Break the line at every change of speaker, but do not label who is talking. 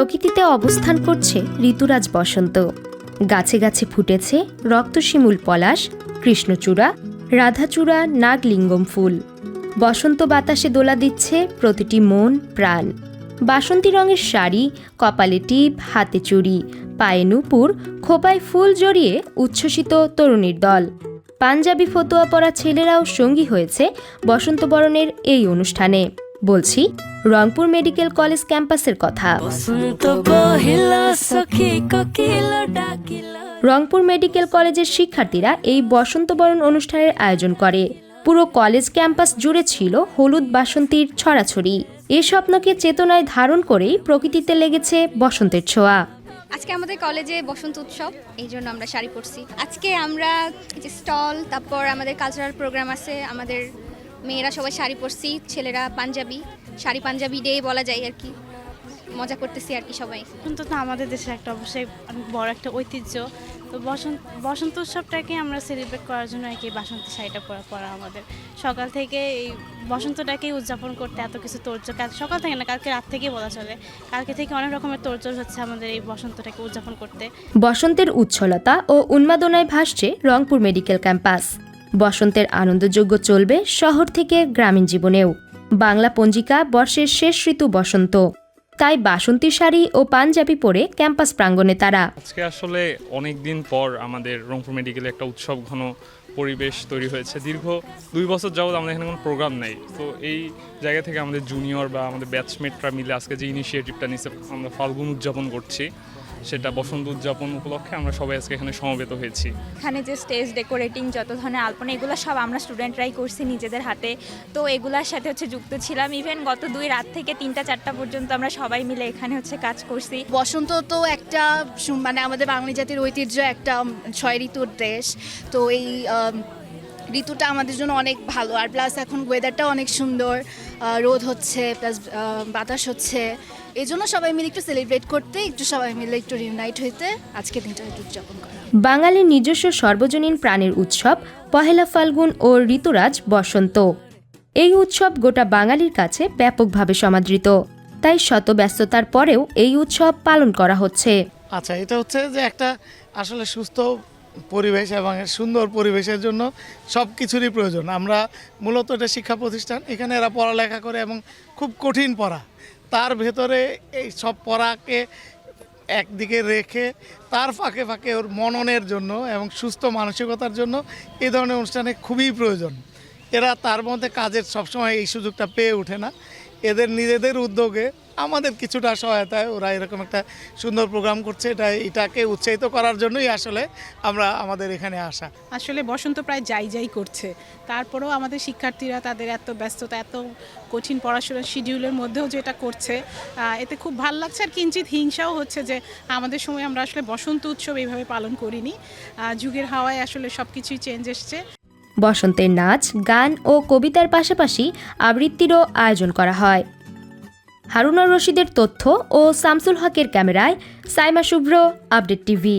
প্রকৃতিতে অবস্থান করছে ঋতুরাজ বসন্ত। গাছে গাছে ফুটেছে রক্তশিমুল পলাশ, কৃষ্ণচূড়া, রাধাচূড়া, নাগলিঙ্গম ফুল। বসন্ত বাতাসে দোলা দিচ্ছে প্রতিটি মন, প্রাণ। বাসন্তী রঙের শাড়ি, কপালে টিপ, হাতে চুড়ি, পায়ে নুপুর, খোপায় ফুল জড়িয়ে উচ্ছ্বসিত তরুণীর দল। পাঞ্জাবি ফতোয়া পরা ছেলেরাও সঙ্গী হয়েছে বসন্তবরণের এই অনুষ্ঠানে। বলছি, রংপুর মেডিকেল কলেজ ক্যাম্পাসের কথা। রংপুর মেডিকেল কলেজের শিক্ষার্থীরা এই বসন্ত বরণ অনুষ্ঠানের আয়োজন করে। পুরো কলেজ ক্যাম্পাস জুড়ে ছিল হলুদ বাসন্তীর ছড়াছড়ি। এ স্বপ্নকে চেতনায় ধারণ করেই প্রকৃতিতে লেগেছে বসন্তের ছোঁয়া।
আজকে আমাদের কলেজে বসন্ত উৎসব, এই জন্য আমরা শাড়ি পরছি। আজকে আমরা স্টল, তারপর আমাদের কালচারাল প্রোগ্রাম আছে, আমাদের মেয়েরা সবাই শাড়ি পরছি ছেলেরা পাঞ্জাবি। শাড়ি পাঞ্জাবি ডে বলা যায় আর কি। মজা করতেছি আর কি সবাই।
বসন্ত তো আমাদের দেশের একটা অবশ্যই অনেক বড় একটা ঐতিহ্য। তো বসন্ত বসন্ত উৎসবটাকে আমরা সেলিব্রেট করার জন্য আর কি বাসন্তী শাড়িটা পরা পরা আমাদের। সকাল থেকে এই বসন্তটাকে উদযাপন করতে এত কিছু তোড়জোড় কাল সকাল থেকে না কালকে রাত থেকেই বলা চলে। কালকে থেকে অনেক রকমের তোড়জোড় হচ্ছে আমাদের এই বসন্তটাকে উদযাপন করতে।
বসন্তের উচ্ছলতা ও উন্মাদনায় ভাসছে রংপুর মেডিকেল ক্যাম্পাস। বসন্তের আনন্দযোগ্য চলবে শহর থেকে গ্রামীণ জীবনেও। বাংলা পঞ্জিকা বর্ষের শেষ ঋতু বসন্ত। তাই বাসন্তী শাড়ি ও পাঞ্জাবি পরে ক্যাম্পাস প্রাঙ্গণে তারা।
আজকে আসলে অনেক দিন পর আমাদের রংপুর মেডিকেলে একটা উৎসব ঘন পরিবেশ তৈরি হয়েছে। দীর্ঘ দুই বছর যাবত আমাদের এখানে কোনো প্রোগ্রাম নেই। তো এই জায়গা থেকে আমাদের জুনিয়র বা আমাদের ব্যাচমেটরা মিলে আজকে যে ইনিশিয়েটিভটা নিচ্ছে আমরা ফাল্গুন উদযাপন করছি। সেটা বসন্ত উদযাপন উপলক্ষে আমরা সবাই আজকে এখানে সমবেত হয়েছি।
এখানে যে স্টেজ ডেকোরেটিং যত ধরনের আলপনা এগুলো সব আমরা স্টুডেন্টরাই করছি নিজেদের হাতে। তো এগুলার সাথে হচ্ছে যুক্ত ছিলাম। ইভেন গত দুই রাত থেকে তিনটা চারটা পর্যন্ত আমরা সবাই মিলে এখানে হচ্ছে কাজ করছি।
বসন্ত তো একটা মানে আমাদের বাঙালি জাতির ঐতিহ্য একটা ছয় ঋতুর দেশ। তো এই ঋতুটা আমাদের জন্য অনেক ভালো আর প্লাস এখন ওয়েদারটা অনেক সুন্দর রোদ হচ্ছে প্লাস বাতাস হচ্ছে। এই জন্য সবাই মিলে একটু সেলিব্রেট করতে একটু সবাই মিলে একটু রিউনাইট হইতে আজকে দিনটা একটু উদযাপন করা
বাঙালির নিজস্ব সর্বজনীন প্রাণের উৎসব পহেলা ফাল্গুন ও ঋতুরাজ বসন্ত। এই উৎসব গোটা বাঙালির কাছে ব্যাপকভাবে সমাদৃত। তাই শত ব্যস্ততার পরেও এই উৎসব পালন করা হচ্ছে।
আচ্ছা এটা হচ্ছে যে একটা আসলে সুস্থ পরিবেশ এবং সুন্দর পরিবেশের জন্য সব কিছুরই প্রয়োজন। আমরা মূলত এটা শিক্ষা প্রতিষ্ঠান। এখানে এরা পড়ালেখা করে এবং খুব কঠিন পড়া। তার ভেতরে এই সব পড়াকে একদিকে রেখে তার ফাঁকে ফাঁকে ওর মননের জন্য এবং সুস্থ মানসিকতার জন্য এ ধরনের অনুষ্ঠানে খুবই প্রয়োজন। এরা তার মধ্যে কাজের সবসময় এই সুযোগটা পেয়ে ওঠে না। এদের নিজেদের উদ্যোগে আমাদের কিছুটা সহায়তায় ওরা এরকম একটা সুন্দর প্রোগ্রাম করছে এটা এটাকে উৎসাহিত করার জন্যই আসলে আমরা আমাদের এখানে আসা।
আসলে বসন্ত প্রায় যাই যাই করছে। তারপরেও আমাদের শিক্ষার্থীরা তাদের এত ব্যস্ততা এত কঠিন পড়াশোনার শিডিউলের মধ্যেও যেটা করছে এতে খুব ভালো লাগছে আর কিঞ্চিত হিংসাও হচ্ছে যে আমাদের সময় আমরা আসলে বসন্ত উৎসব এইভাবে পালন করিনি। যুগের হাওয়ায় আসলে সব কিছুই চেঞ্জ এসছে।
বসন্তের নাচ গান ও কবিতার পাশাপাশি আবৃত্তিরও আয়োজন করা হয়। হারুনুর রশিদের তথ্য ও শামসুল হকের ক্যামেরায় সাইমা শুভ্র আপডেট টিভি।